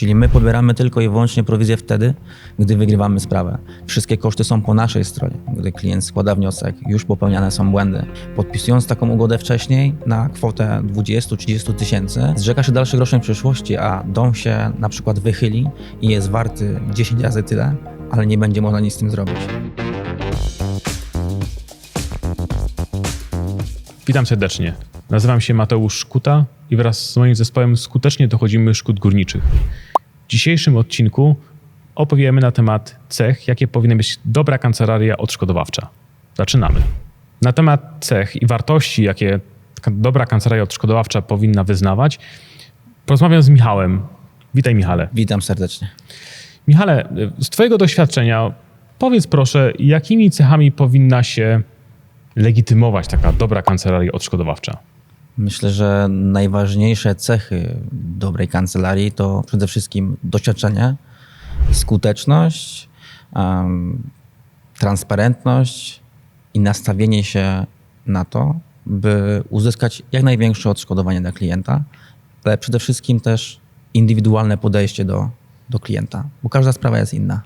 Czyli my pobieramy tylko i wyłącznie prowizję wtedy, gdy wygrywamy sprawę. Wszystkie koszty są po naszej stronie. Gdy klient składa wniosek, już popełniane są błędy. Podpisując taką ugodę wcześniej na kwotę 20-30 tysięcy, zrzeka się dalszych roszczeń przyszłości, a dom się na przykład wychyli i jest warty 10 razy tyle, ale nie będzie można nic z tym zrobić. Witam serdecznie. Nazywam się Mateusz Szkuta i wraz z moim zespołem skutecznie dochodzimy szkód górniczych. W dzisiejszym odcinku opowiemy na temat cech, jakie powinna być dobra kancelaria odszkodowawcza. Zaczynamy. Na temat cech i wartości, jakie dobra kancelaria odszkodowawcza powinna wyznawać, porozmawiam z Michałem. Witaj Michale. Witam serdecznie. Michale, z Twojego doświadczenia powiedz proszę, jakimi cechami powinna się legitymować taka dobra kancelaria odszkodowawcza? Myślę, że najważniejsze cechy dobrej kancelarii to przede wszystkim doświadczenie, skuteczność, em, transparentność i nastawienie się na to, by uzyskać jak największe odszkodowanie dla klienta, ale przede wszystkim też indywidualne podejście do, do klienta, bo każda sprawa jest inna.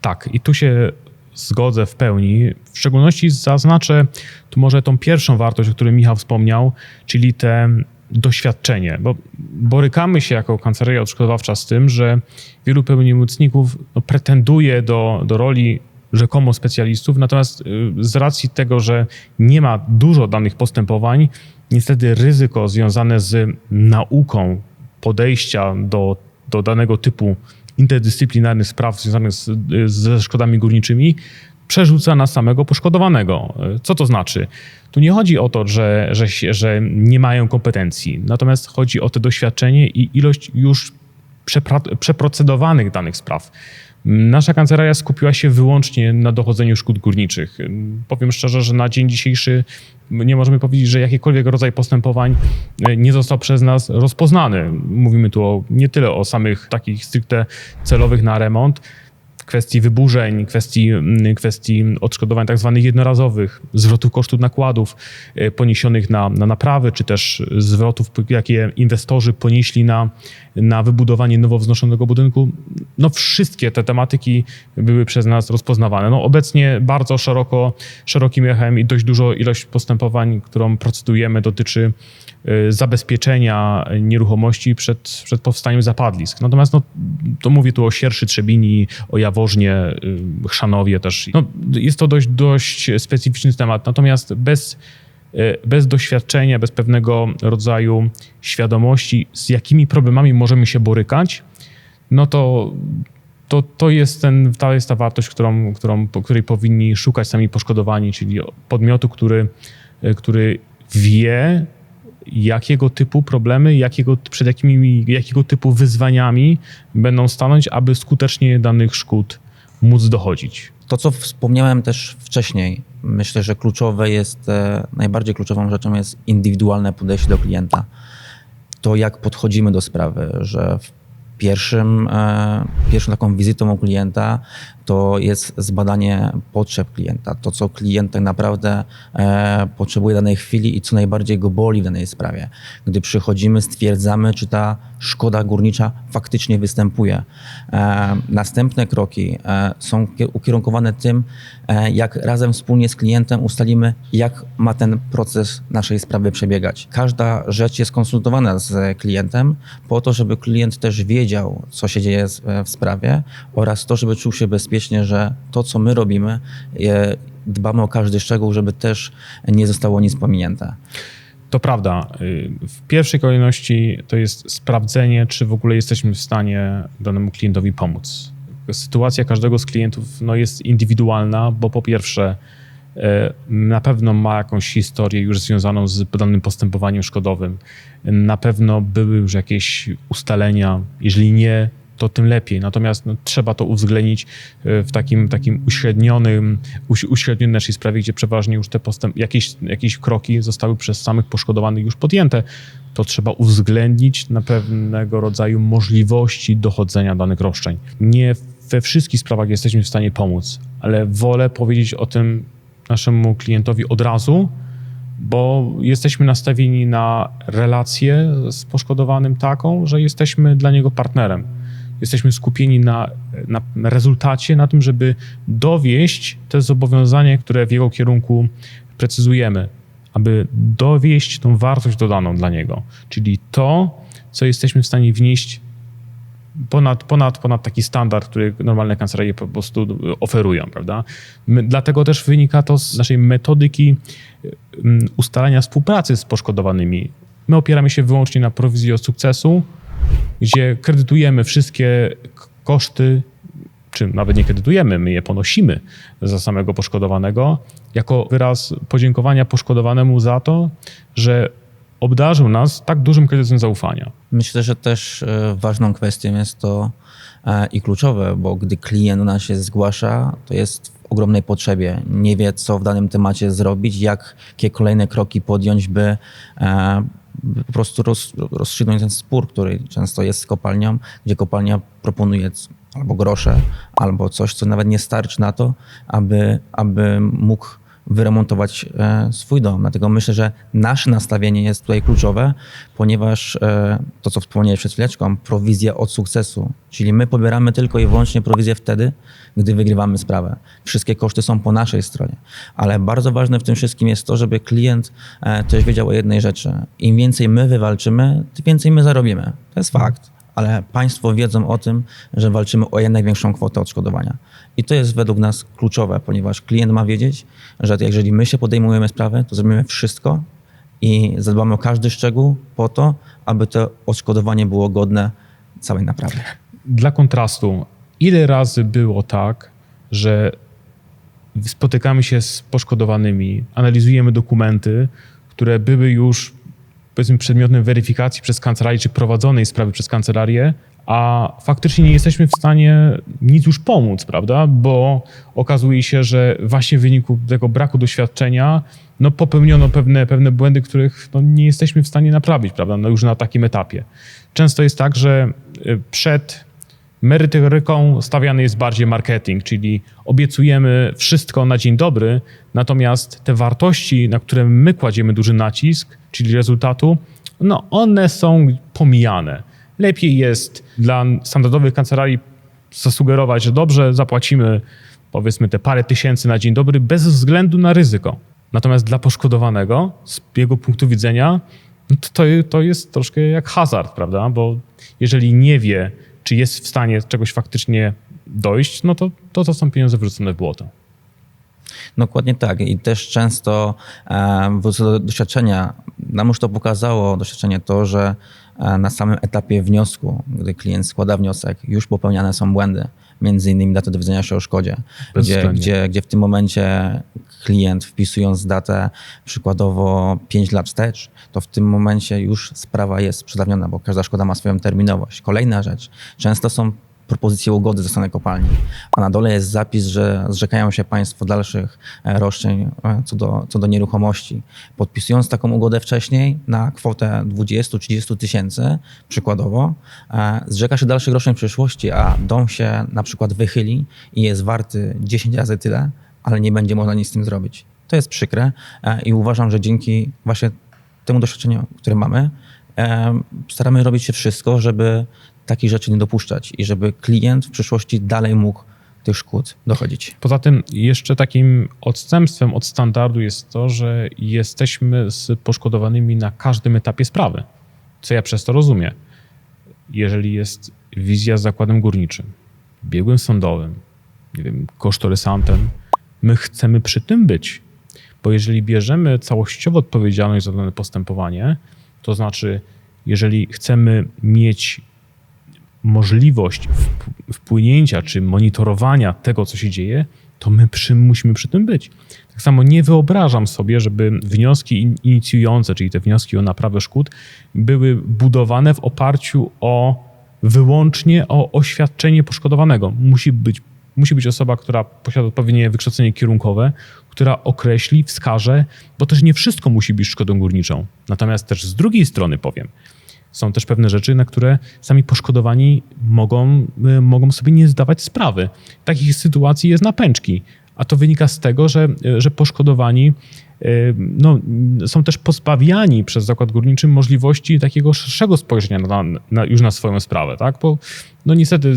Tak, i tu się zgodzę w pełni. W szczególności zaznaczę tu może tą pierwszą wartość, o której Michał wspomniał, czyli te doświadczenie, bo borykamy się jako kancelaria odszkodowawcza z tym, że wielu pełnomocników no, pretenduje do, do roli rzekomo specjalistów, natomiast y, z racji tego, że nie ma dużo danych postępowań, niestety ryzyko związane z nauką podejścia do, do danego typu interdyscyplinarnych spraw związanych z, ze szkodami górniczymi przerzuca na samego poszkodowanego. Co to znaczy? Tu nie chodzi o to, że, że, że nie mają kompetencji, natomiast chodzi o to doświadczenie i ilość już przeprocedowanych danych spraw. Nasza kancelaria skupiła się wyłącznie na dochodzeniu szkód górniczych. Powiem szczerze, że na dzień dzisiejszy nie możemy powiedzieć, że jakikolwiek rodzaj postępowań e, nie został przez nas rozpoznany. Mówimy tu o, nie tyle o samych takich stricte celowych na remont, kwestii wyburzeń, kwestii, mm, kwestii odszkodowań tak zwanych jednorazowych, zwrotu kosztów nakładów e, poniesionych na, na naprawy, czy też zwrotów, jakie inwestorzy ponieśli na, na wybudowanie nowo wznoszonego budynku. No wszystkie te tematyki były przez nas rozpoznawane. No obecnie bardzo szeroko, szerokim echem i dość dużo ilość postępowań, którą procedujemy dotyczy e, zabezpieczenia nieruchomości przed, przed powstaniem zapadlisk. Natomiast no, to mówię tu o Sierszy Trzebini, o Jaworznie, y, Chrzanowie też. No, jest to dość, dość specyficzny temat. Natomiast bez, y, bez doświadczenia, bez pewnego rodzaju świadomości, z jakimi problemami możemy się borykać, no to, to, to jest, ten, to jest ta wartość, którą, którą, której powinni szukać sami poszkodowani, czyli podmiotu, który, y, który wie, jakiego typu problemy, jakiego, przed jakimi, jakiego typu wyzwaniami będą stanąć, aby skutecznie danych szkód móc dochodzić. To, co wspomniałem też wcześniej, myślę, że kluczowe jest, e, najbardziej kluczową rzeczą jest indywidualne podejście do klienta. To, jak podchodzimy do sprawy, że w pierwszym, e, pierwszą taką wizytą u klienta to jest zbadanie potrzeb klienta, to, co klient tak naprawdę e, potrzebuje danej chwili i co najbardziej go boli w danej sprawie. Gdy przychodzimy, stwierdzamy, czy ta szkoda górnicza faktycznie występuje. E, następne kroki e, są kie- ukierunkowane tym, e, jak razem wspólnie z klientem ustalimy, jak ma ten proces naszej sprawy przebiegać. Każda rzecz jest konsultowana z klientem po to, żeby klient też wiedział, co się dzieje z- w sprawie oraz to, żeby czuł się bezpiecznie, że to, co my robimy, dbamy o każdy szczegół, żeby też nie zostało nic pominięte. To prawda. y, W pierwszej kolejności to jest sprawdzenie, czy w ogóle jesteśmy w stanie danemu klientowi pomóc. Sytuacja każdego z klientów no, jest indywidualna, bo po pierwsze, e, na pewno ma jakąś historię już związaną z danym postępowaniem szkodowym. Na pewno były już jakieś ustalenia. Jeżeli nie, to tym lepiej. Natomiast no, trzeba to uwzględnić e, w takim, takim uśrednionym, uś- uśrednionej naszej sprawie, gdzie przeważnie już te postęp, jakieś, jakieś kroki zostały przez samych poszkodowanych już podjęte. To trzeba uwzględnić na pewnego rodzaju możliwości dochodzenia danych roszczeń. Nie we wszystkich sprawach jesteśmy w stanie pomóc, ale wolę powiedzieć o tym naszemu klientowi od razu, bo jesteśmy nastawieni na relację z poszkodowanym taką, że jesteśmy dla niego partnerem. Jesteśmy skupieni na, na rezultacie, na tym, żeby dowieść te zobowiązania, które w jego kierunku precyzujemy, aby dowieść tą wartość dodaną dla niego, czyli to, co jesteśmy w stanie wnieść ponad, ponad, ponad taki standard, który normalne kancelarie po prostu oferują, prawda? My, dlatego też wynika to z naszej metodyki um, ustalania współpracy z poszkodowanymi. My opieramy się wyłącznie na prowizji od sukcesu, gdzie kredytujemy wszystkie koszty, czy nawet nie kredytujemy, my je ponosimy za samego poszkodowanego, jako wyraz podziękowania poszkodowanemu za to, że obdarzył nas tak dużym kredytem zaufania. Myślę, że też e, ważną kwestią jest to e, i kluczowe, bo gdy klient nas się zgłasza, to jest w ogromnej potrzebie. Nie wie, co w danym temacie zrobić, jakie kolejne kroki podjąć, by, e, by po prostu roz, rozstrzygnąć ten spór, który często jest z kopalnią, gdzie kopalnia proponuje albo grosze, albo coś, co nawet nie starczy na to, aby, aby mógł wyremontować e, swój dom. Dlatego myślę, że nasze nastawienie jest tutaj kluczowe, ponieważ e, to, co wspomniałeś przed chwileczką, prowizja od sukcesu. Czyli my pobieramy tylko i wyłącznie prowizję wtedy, gdy wygrywamy sprawę. Wszystkie koszty są po naszej stronie. Ale bardzo ważne w tym wszystkim jest to, żeby klient e, też wiedział o jednej rzeczy. Im więcej my wywalczymy, tym więcej my zarobimy. To jest fakt ale państwo wiedzą o tym, że walczymy o jak największą kwotę odszkodowania. I to jest według nas kluczowe, ponieważ klient ma wiedzieć, że jeżeli my się podejmujemy sprawy, to zrobimy wszystko i zadbamy o każdy szczegół po to, aby to odszkodowanie było godne całej naprawy. Dla kontrastu, ile razy było tak, że spotykamy się z poszkodowanymi, analizujemy dokumenty, które były już powiedzmy przedmiotem weryfikacji przez kancelarię, czy prowadzonej sprawy przez kancelarię, a faktycznie nie jesteśmy w stanie nic już pomóc, prawda? Bo okazuje się, że właśnie w wyniku tego braku doświadczenia no, popełniono pewne, pewne błędy, których no, nie jesteśmy w stanie naprawić, prawda? No, już na takim etapie. Często jest tak, że y, przed merytoryką stawiany jest bardziej marketing, czyli obiecujemy wszystko na dzień dobry, natomiast te wartości, na które my kładziemy duży nacisk, czyli rezultatu, no one są pomijane. Lepiej jest dla standardowych kancelarii zasugerować, że dobrze, zapłacimy powiedzmy te parę tysięcy na dzień dobry bez względu na ryzyko. Natomiast dla poszkodowanego, z jego punktu widzenia, no to, to jest troszkę jak hazard, prawda? Bo jeżeli nie wie, czy jest w stanie czegoś faktycznie dojść, no to to, to są pieniądze wrzucone w błoto. Dokładnie tak. I też często e, do doświadczenia. Nam już to pokazało, doświadczenie to, że e, na samym etapie wniosku, gdy klient składa wniosek, już popełniane są błędy. Między innymi data dowiedzenia się o szkodzie, gdzie, gdzie, gdzie w tym momencie klient wpisując datę przykładowo 5 lat wstecz, to w tym momencie już sprawa jest przedawniona, bo każda szkoda ma swoją terminowość. Kolejna rzecz, często są propozycje ugody ze strony kopalni, a na dole jest zapis, że zrzekają się państwo dalszych e, roszczeń e, co do, co do nieruchomości. Podpisując taką ugodę wcześniej na kwotę 20-30 tysięcy, przykładowo, e, zrzeka się dalszych roszczeń w przyszłości, a dom się na przykład wychyli i jest warty 10 razy tyle, ale nie będzie można nic z tym zrobić. To jest przykre i uważam, że dzięki właśnie temu doświadczeniu, które mamy, staramy robić się wszystko, żeby takich rzeczy nie dopuszczać i żeby klient w przyszłości dalej mógł tych szkód dochodzić. Poza tym jeszcze takim odstępstwem od standardu jest to, że jesteśmy z poszkodowanymi na każdym etapie sprawy. Co ja przez to rozumiem? Jeżeli jest wizja z zakładem górniczym, biegłym sądowym, nie wiem, kosztorysantem, my chcemy przy tym być. Bo jeżeli bierzemy całościowo odpowiedzialność za dane postępowanie, to znaczy, jeżeli chcemy mieć możliwość wp- wpłynięcia czy monitorowania tego, co się dzieje, to my przy, musimy przy tym być. Tak samo nie wyobrażam sobie, żeby wnioski in- inicjujące, czyli te wnioski o naprawę szkód, były budowane w oparciu o wyłącznie o oświadczenie poszkodowanego. Musi być, musi być osoba, która posiada odpowiednie wykształcenie kierunkowe, która określi, wskaże, bo też nie wszystko musi być szkodą górniczą. Natomiast też z drugiej strony powiem, są też pewne rzeczy, na które sami poszkodowani mogą, y, mogą sobie nie zdawać sprawy. Takich sytuacji jest na pęczki, A to wynika z tego, że, że poszkodowani y, no, są też pozbawiani przez zakład górniczy możliwości takiego szerszego spojrzenia na, na, już na swoją sprawę, tak? Bo no niestety,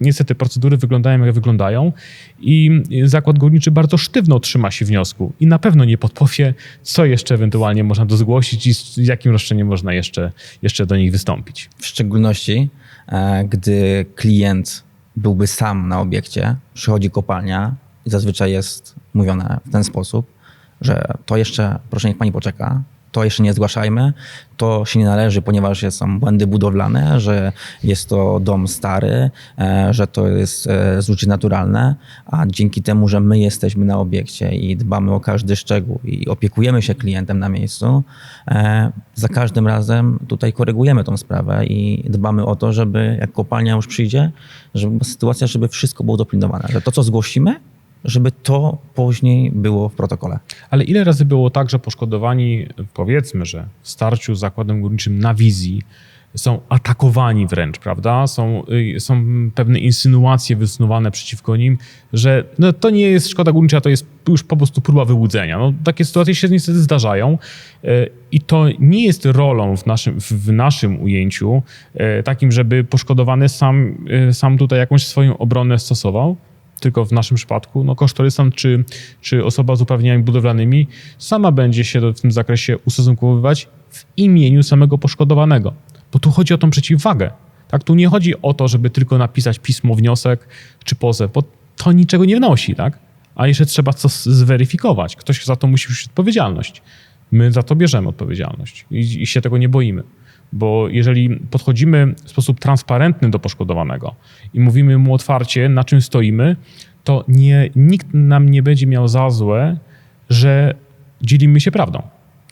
niestety procedury wyglądają jak wyglądają i zakład górniczy bardzo sztywno trzyma się wniosku i na pewno nie podpowie, co jeszcze ewentualnie można do zgłosić i z jakim roszczeniem można jeszcze, jeszcze do nich wystąpić. W szczególności, e, gdy klient byłby sam na obiekcie, przychodzi kopalnia i zazwyczaj jest mówione w ten sposób, że to jeszcze, proszę niech pani poczeka, to jeszcze nie zgłaszajmy, to się nie należy, ponieważ są błędy budowlane, że jest to dom stary, e, że to jest zużycie naturalne, a dzięki temu, że my jesteśmy na obiekcie i dbamy o każdy szczegół i opiekujemy się klientem na miejscu, e, za każdym razem tutaj korygujemy tą sprawę i dbamy o to, żeby jak kopalnia już przyjdzie, żeby sytuacja, żeby wszystko było dopilnowane, że to, co zgłosimy, żeby to później było w protokole. Ale ile razy było tak, że poszkodowani, powiedzmy, że w starciu z zakładem górniczym na wizji są atakowani wręcz, prawda? Są, y, są pewne insynuacje wysuwane przeciwko nim, że no, to nie jest szkoda górnicza, to jest już po prostu próba wyłudzenia. No, takie sytuacje się niestety zdarzają y, i to nie jest rolą w naszym, w- naszym ujęciu y, takim, żeby poszkodowany sam, sam tutaj jakąś swoją obronę stosował, tylko w naszym przypadku, no kosztorysant czy, czy osoba z uprawnieniami budowlanymi sama będzie się w tym zakresie ustosunkowywać w imieniu samego poszkodowanego. Bo tu chodzi o tą przeciwwagę. Tak? Tu nie chodzi o to, żeby tylko napisać pismo, wniosek czy pozew, bo to niczego nie wnosi, tak? A jeszcze trzeba z- zweryfikować. Ktoś za to musi wziąć odpowiedzialność. My za to bierzemy odpowiedzialność i, i się tego nie boimy. Bo jeżeli podchodzimy w sposób transparentny do poszkodowanego i mówimy mu otwarcie, na czym stoimy, to nie, nikt nam nie będzie miał za złe, że dzielimy się prawdą.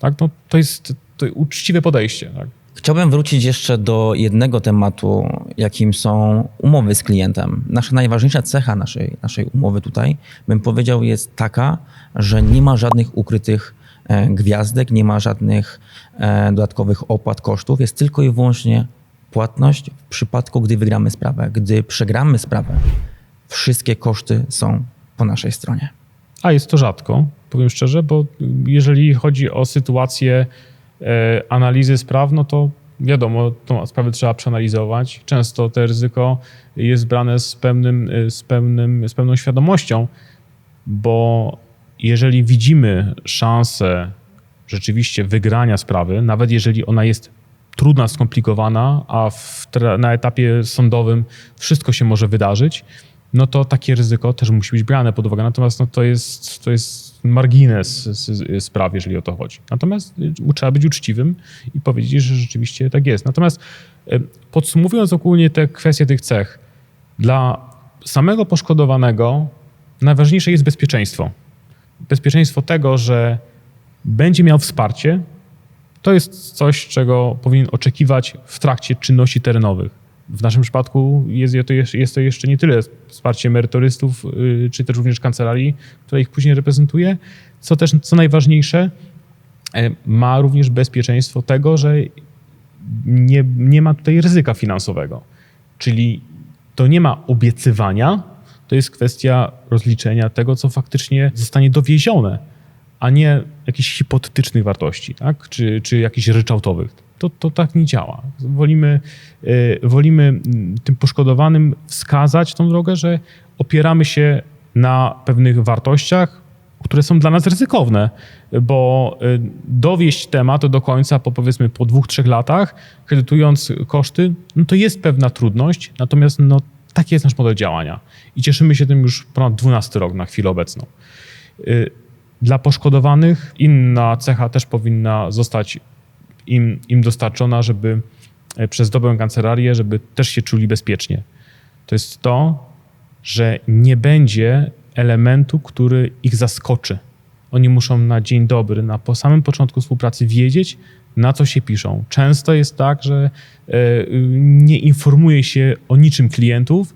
Tak? No, to jest to uczciwe podejście. Tak? Chciałbym wrócić jeszcze do jednego tematu, jakim są umowy z klientem. Nasza najważniejsza cecha naszej, naszej umowy tutaj, bym powiedział, jest taka, że nie ma żadnych ukrytych gwiazdek, nie ma żadnych e, dodatkowych opłat, kosztów. Jest tylko i wyłącznie płatność w przypadku, gdy wygramy sprawę. Gdy przegramy sprawę, wszystkie koszty są po naszej stronie. A jest to rzadko, powiem szczerze, bo jeżeli chodzi o sytuację e, analizy spraw, no to wiadomo, tą sprawę trzeba przeanalizować. Często to ryzyko jest brane z, pewnym, e, z, pewnym, z pewną świadomością, bo jeżeli widzimy szansę rzeczywiście wygrania sprawy, nawet jeżeli ona jest trudna, skomplikowana, a w, na etapie sądowym wszystko się może wydarzyć, no to takie ryzyko też musi być brane pod uwagę. Natomiast no, to, jest, to jest margines spraw, jeżeli o to chodzi. Natomiast y, trzeba być uczciwym i powiedzieć, że rzeczywiście tak jest. Natomiast y, podsumowując ogólnie te kwestie tych cech, dla samego poszkodowanego najważniejsze jest bezpieczeństwo. Bezpieczeństwo tego, że będzie miał wsparcie, to jest coś, czego powinien oczekiwać w trakcie czynności terenowych. W naszym przypadku jest jest to jeszcze nie tyle wsparcie merytorystów, yy, czy też również kancelarii, która ich później reprezentuje, co też, co najważniejsze, e, ma również bezpieczeństwo tego, że nie, nie ma tutaj ryzyka finansowego. Czyli to nie ma obiecywania, to jest kwestia rozliczenia tego, co faktycznie zostanie dowiezione, a nie jakichś hipotetycznych wartości, tak? czy, czy jakichś ryczałtowych. To, to tak nie działa. Wolimy, y, wolimy tym poszkodowanym wskazać tą drogę, że opieramy się na pewnych wartościach, które są dla nas ryzykowne, bo y, dowieść temat do końca po powiedzmy po dwóch, trzech latach, kredytując koszty, no to jest pewna trudność, natomiast no, taki jest nasz model działania i cieszymy się tym już ponad 12 rok na chwilę obecną. Y, Dla poszkodowanych inna cecha też powinna zostać im, im dostarczona, żeby e, przez dobrą kancelarię, żeby też się czuli bezpiecznie. To jest to, że nie będzie elementu, który ich zaskoczy. Oni muszą na dzień dobry, na po samym początku współpracy wiedzieć, na co się piszą. Często jest tak, że e, nie informuje się o niczym klientów,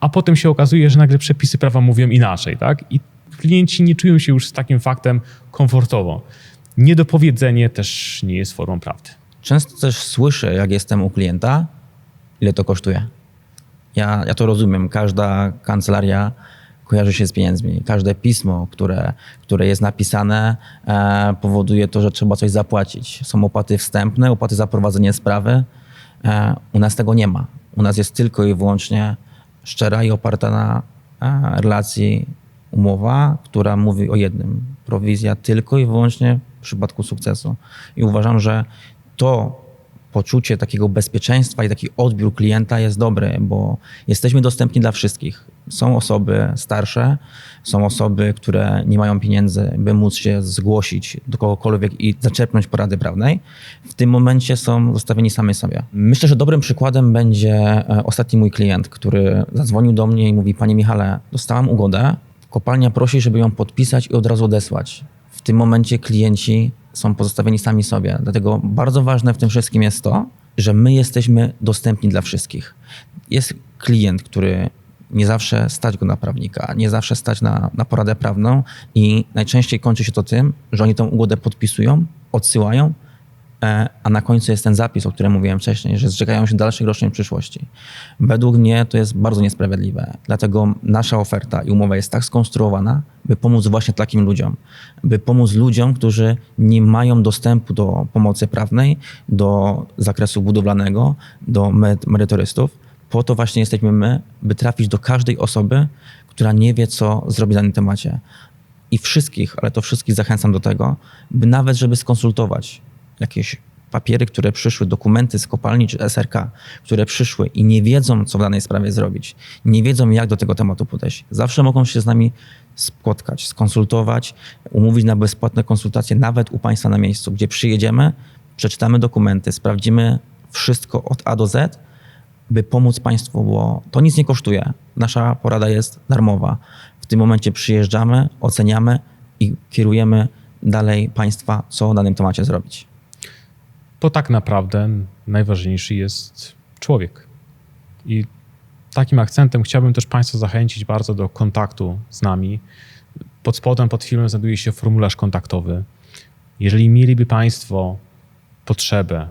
a potem się okazuje, że nagle przepisy prawa mówią inaczej, tak? I klienci nie czują się już z takim faktem komfortowo. Niedopowiedzenie też nie jest formą prawdy. Często też słyszę, jak jestem u klienta, ile to kosztuje. Ja, ja to rozumiem. Każda kancelaria kojarzy się z pieniędzmi. Każde pismo, które, które jest napisane, e, powoduje to, że trzeba coś zapłacić. Są opłaty wstępne, opłaty za prowadzenie sprawy. E, u nas tego nie ma. U nas jest tylko i wyłącznie szczera i oparta na e, relacji umowa, która mówi o jednym. Prowizja tylko i wyłącznie w przypadku sukcesu. I uważam, że to poczucie takiego bezpieczeństwa i taki odbiór klienta jest dobry, bo jesteśmy dostępni dla wszystkich. Są osoby starsze, są osoby, które nie mają pieniędzy, by móc się zgłosić do kogokolwiek i zaczerpnąć porady prawnej. W tym momencie są zostawieni sami sobie. Myślę, że dobrym przykładem będzie e, ostatni mój klient, który zadzwonił do mnie i mówi: Panie Michale, dostałam ugodę, kopalnia prosi, żeby ją podpisać i od razu odesłać. W tym momencie klienci są pozostawieni sami sobie. Dlatego bardzo ważne w tym wszystkim jest to, że my jesteśmy dostępni dla wszystkich. Jest klient, który nie zawsze stać go na prawnika, nie zawsze stać na, na poradę prawną i najczęściej kończy się to tym, że oni tą ugodę podpisują, odsyłają, a na końcu jest ten zapis, o którym mówiłem wcześniej, że zrzekają się dalszych roszczeń w przyszłości. Według mnie to jest bardzo niesprawiedliwe. Dlatego nasza oferta i umowa jest tak skonstruowana, by pomóc właśnie takim ludziom. By pomóc ludziom, którzy nie mają dostępu do pomocy prawnej, do zakresu budowlanego, do me- merytorystów. Po to właśnie jesteśmy my, by trafić do każdej osoby, która nie wie, co zrobić w danym temacie. I wszystkich, ale to wszystkich zachęcam do tego, by nawet, żeby skonsultować jakieś papiery, które przyszły, dokumenty z kopalni czy SRK, które przyszły i nie wiedzą, co w danej sprawie zrobić, nie wiedzą, jak do tego tematu podejść. Zawsze mogą się z nami spotkać, skonsultować, umówić na bezpłatne konsultacje, nawet u Państwa na miejscu, gdzie przyjedziemy, przeczytamy dokumenty, sprawdzimy wszystko od A do Z, by pomóc Państwu, bo to nic nie kosztuje. Nasza porada jest darmowa. W tym momencie przyjeżdżamy, oceniamy i kierujemy dalej Państwa, co w danym temacie zrobić. Bo tak naprawdę najważniejszy jest człowiek. I takim akcentem chciałbym też Państwa zachęcić bardzo do kontaktu z nami. Pod spodem, pod filmem znajduje się formularz kontaktowy. Jeżeli mieliby Państwo potrzebę,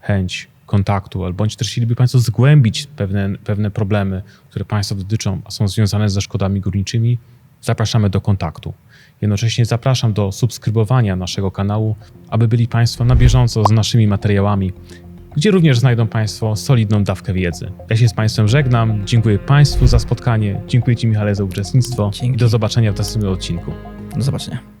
chęć kontaktu, albo bądź też chcieliby Państwo zgłębić pewne, pewne problemy, które Państwa dotyczą, a są związane ze szkodami górniczymi, zapraszamy do kontaktu. Jednocześnie zapraszam do subskrybowania naszego kanału, aby byli Państwo na bieżąco z naszymi materiałami, gdzie również znajdą Państwo solidną dawkę wiedzy. Ja się z Państwem żegnam, dziękuję Państwu za spotkanie, dziękuję Ci Michale za uczestnictwo Dzięki. i do zobaczenia w następnym odcinku. Do zobaczenia.